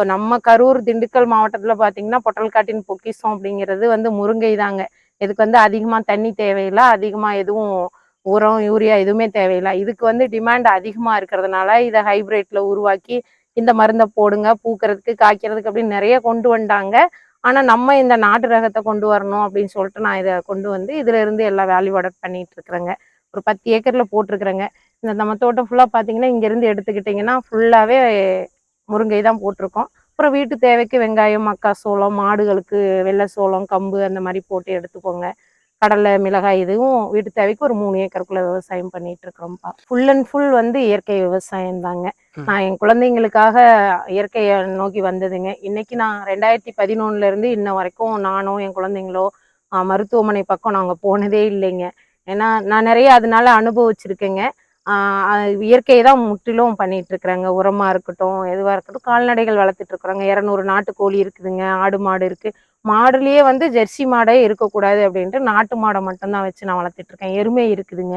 இப்போ நம்ம கரூர் திண்டுக்கல் மாவட்டத்தில் பார்த்தீங்கன்னா பொட்டல்காட்டின் பொக்கிஷம் அப்படிங்கிறது வந்து முருங்கை தாங்க இதுக்கு வந்து அதிகமாக தண்ணி தேவையில்லை அதிகமாக எதுவும் உரம் யூரியா எதுவுமே தேவையில்லை. இதுக்கு வந்து டிமாண்ட் அதிகமாக இருக்கிறதுனால இதை ஹைபிரிட்ல உருவாக்கி இந்த மருந்தை போடுங்க பூக்கிறதுக்கு காய்க்கிறதுக்கு அப்படின்னு நிறைய கொண்டு வந்தாங்க. ஆனால் நம்ம இந்த நாட்டு ரகத்தை கொண்டு வரணும் அப்படின்னு சொல்லிட்டு நான் இதை கொண்டு வந்து இதுல இருந்து எல்லா வேல்யூ ஆர்டர் பண்ணிட்டு இருக்கிறேங்க. ஒரு பத்து ஏக்கர்ல போட்டிருக்கிறேங்க. இந்த நம்ம தோட்டம் ஃபுல்லாக பார்த்தீங்கன்னா இங்கேருந்து எடுத்துக்கிட்டிங்கன்னா ஃபுல்லாகவே முருங்கை தான் போட்டிருக்கோம். அப்புறம் வீட்டு தேவைக்கு வெங்காயம் மக்காசோளம் மாடுகளுக்கு வெள்ளை சோளம் கம்பு அந்த மாதிரி போட்டு எடுத்துக்கோங்க. கடலை மிளகாய் இதுவும் வீட்டு தேவைக்கு ஒரு மூணு ஏக்கருக்குள்ள விவசாயம் பண்ணிட்டு இருக்கிறோம்ப்பா. ஃபுல் அண்ட் ஃபுல் வந்து இயற்கை விவசாயம் தாங்க. நான் என் குழந்தைங்களுக்காக இயற்கையை நோக்கி வந்ததுங்க. இன்னைக்கு நான் ரெண்டாயிரத்தி பதினொன்னுல இருந்து இன்ன வரைக்கும் நானோ என் குழந்தைங்களோ மருத்துவமனை பக்கம் நாங்க போனதே இல்லைங்க. ஏன்னா நான் நிறைய அதனால அனுபவிச்சிருக்கேங்க. இயற்கையை தான் முற்றிலும் பண்ணிட்டு இருக்கிறாங்க உரமா இருக்கட்டும் எதுவா இருக்கட்டும் கால்நடைகள் வளர்த்துட்டு இருக்கிறாங்க இரநூறு நாட்டுக்கோழி இருக்குதுங்க ஆடு மாடு இருக்கு. மாடுலயே வந்து ஜெர்சி மாடே இருக்கக்கூடாது அப்படின்ட்டு நாட்டு மாடை மட்டும்தான் வச்சு நான் வளர்த்துட்டு இருக்கேன் எருமை இருக்குதுங்க.